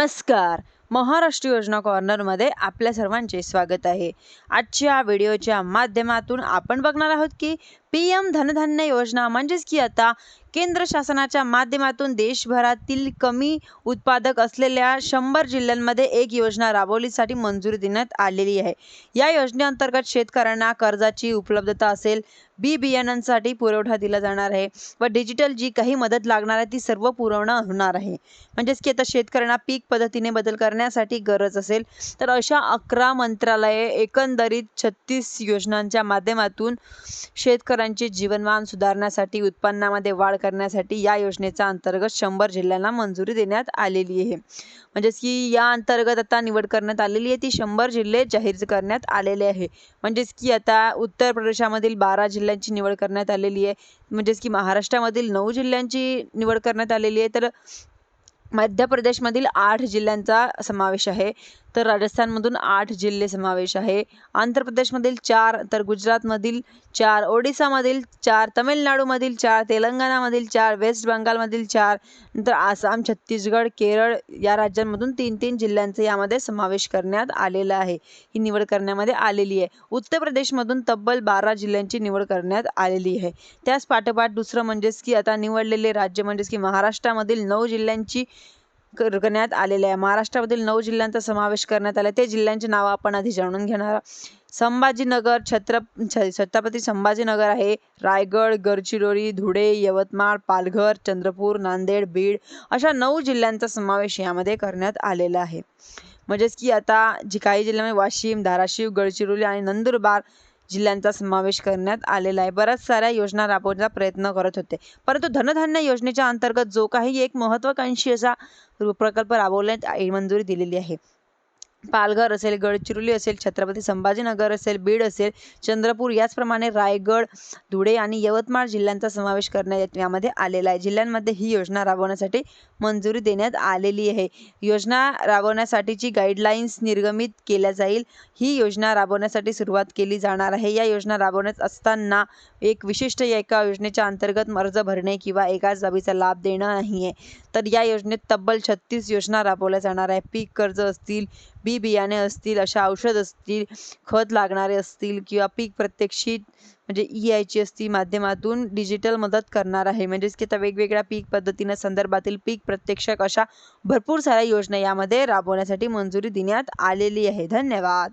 Namaskar Maharashtra योजना कॉर्नरमध्ये आपल्या सर्वांचे स्वागत आहे. आजच्या व्हिडिओच्या माध्यमातून आपण बघणार आहोत की पी एम धनधान्य योजना म्हणजेच की आता केंद्र शासनाच्या माध्यमातून देशभरातील कमी उत्पादक असलेल्या शंभर जिल्ह्यांमध्ये एक योजना राबवलीसाठी मंजुरी देण्यात आलेली आहे. या योजनेअंतर्गत शेतकऱ्यांना कर्जाची उपलब्धता असेल बी बियाणांसाठी पुरवठा दिला जाणार आहे व डिजिटल जी काही मदत लागणार आहे ती सर्व पुरवणं होणार आहे. म्हणजेच की आता शेतकऱ्यांना पीक पद्धतीने बदल करण्यासाठी गरज असेल. तर अशा अकरा मंत्रालये एकंदरीत छत्तीस योजनांच्या माध्यमातून शेतकऱ्यांचे जीवनमान सुधारण्यासाठी उत्पन्नामध्ये वाढ करण्यासाठी या योजनेचा अंतर्गत शंभर जिल्ह्यांना मंजुरी देण्यात आलेली आहे. म्हणजेच की या अंतर्गत आता निवड करण्यात आलेली आहे. ती शंभर जिल्हे जाहीर करण्यात आलेले आहे. म्हणजेच की आता उत्तर प्रदेशामधील बारा जिल्ह्यांची निवड करण्यात आलेली आहे. म्हणजेच की महाराष्ट्रामधील नऊ जिल्ह्यांची निवड करण्यात आलेली आहे. तर मध्य प्रदेशमधील आठ जिल्ह्यांचा समावेश आहे. तर राजस्थानमधून आठ जिल्हे समावेश आहे. आंध्र प्रदेशमधील चार तर गुजरातमधील चार ओडिसामधील चार तमिळनाडूमधील चार तेलंगणामधील चार वेस्ट बंगालमधील चार नंतर आसाम छत्तीसगड केरळ या राज्यांमधून तीन तीन जिल्ह्यांचा यामध्ये समावेश करण्यात आलेला आहे. ही निवड करण्यामध्ये आलेली आहे. उत्तर प्रदेशमधून तब्बल बारा जिल्ह्यांची निवड करण्यात आलेली आहे. त्याच पाठोपाठ दुसरं म्हणजेच की आता निवडलेले राज्य म्हणजेच की महाराष्ट्रामधील नऊ जिल्ह्यांची करण्यात आलेले आहे. महाराष्ट्रामधील नऊ जिल्ह्यांचा समावेश करण्यात आला. ते जिल्ह्यांची नावं आपण आधी जाणून घेणार संभाजीनगर छत्र छ- छत्रपती संभाजीनगर आहे. रायगड गडचिरोली धुळे यवतमाळ पालघर चंद्रपूर नांदेड बीड अशा नऊ जिल्ह्यांचा समावेश यामध्ये करण्यात आलेला आहे. म्हणजेच की आता जी काही जिल्ह्यामध्ये वाशिम धाराशिव गडचिरोली आणि नंदुरबार जिल्ह्यांचा समावेश करण्यात आलेला आहे. बऱ्याच साऱ्या योजना राबवण्याचा प्रयत्न करत होते. परंतु धनधान्य योजनेच्या अंतर्गत जो काही एक महत्त्वाकांक्षी असा प्रकल्प राबवण्यात मंजुरी दिलेली आहे. पालघर असेल गडचिरोली असेल छत्रपती संभाजीनगर असेल बीड असेल चंद्रपूर याचप्रमाणे रायगड धुळे आणि यवतमाळ जिल्ह्यांचा समावेश करण्यात यामध्ये आलेला आहे. जिल्ह्यांमध्ये ही योजना राबवण्यासाठी मंजुरी देण्यात आलेली आहे. योजना राबवण्यासाठीची गाईडलाईन्स निर्गमित केल्या जाईल. ही योजना राबवण्यासाठी सुरुवात केली जाणार आहे. या योजना राबवण्यात असताना एक विशिष्ट एका योजनेच्या अंतर्गत अर्ज भरणे किंवा एकाच जाबीचा लाभ देणं नाही आहे तर या योजनेत तब्बल छत्तीस योजना राबवल्या जाणार आहे पीक कर्ज असतील बी बियाणे असतील अशा औषध असतील खत लागणारे असतील किंवा पीक प्रत्यक्षित म्हणजे ई आयची असती माध्यमातून डिजिटल मदत करणार आहे. म्हणजेच की आता वेगवेगळ्या पीक पद्धतीनं संदर्भातील पीक प्रत्यक्षक अशा भरपूर साऱ्या योजना यामध्ये राबवण्यासाठी मंजुरी देण्यात आलेली आहे. धन्यवाद.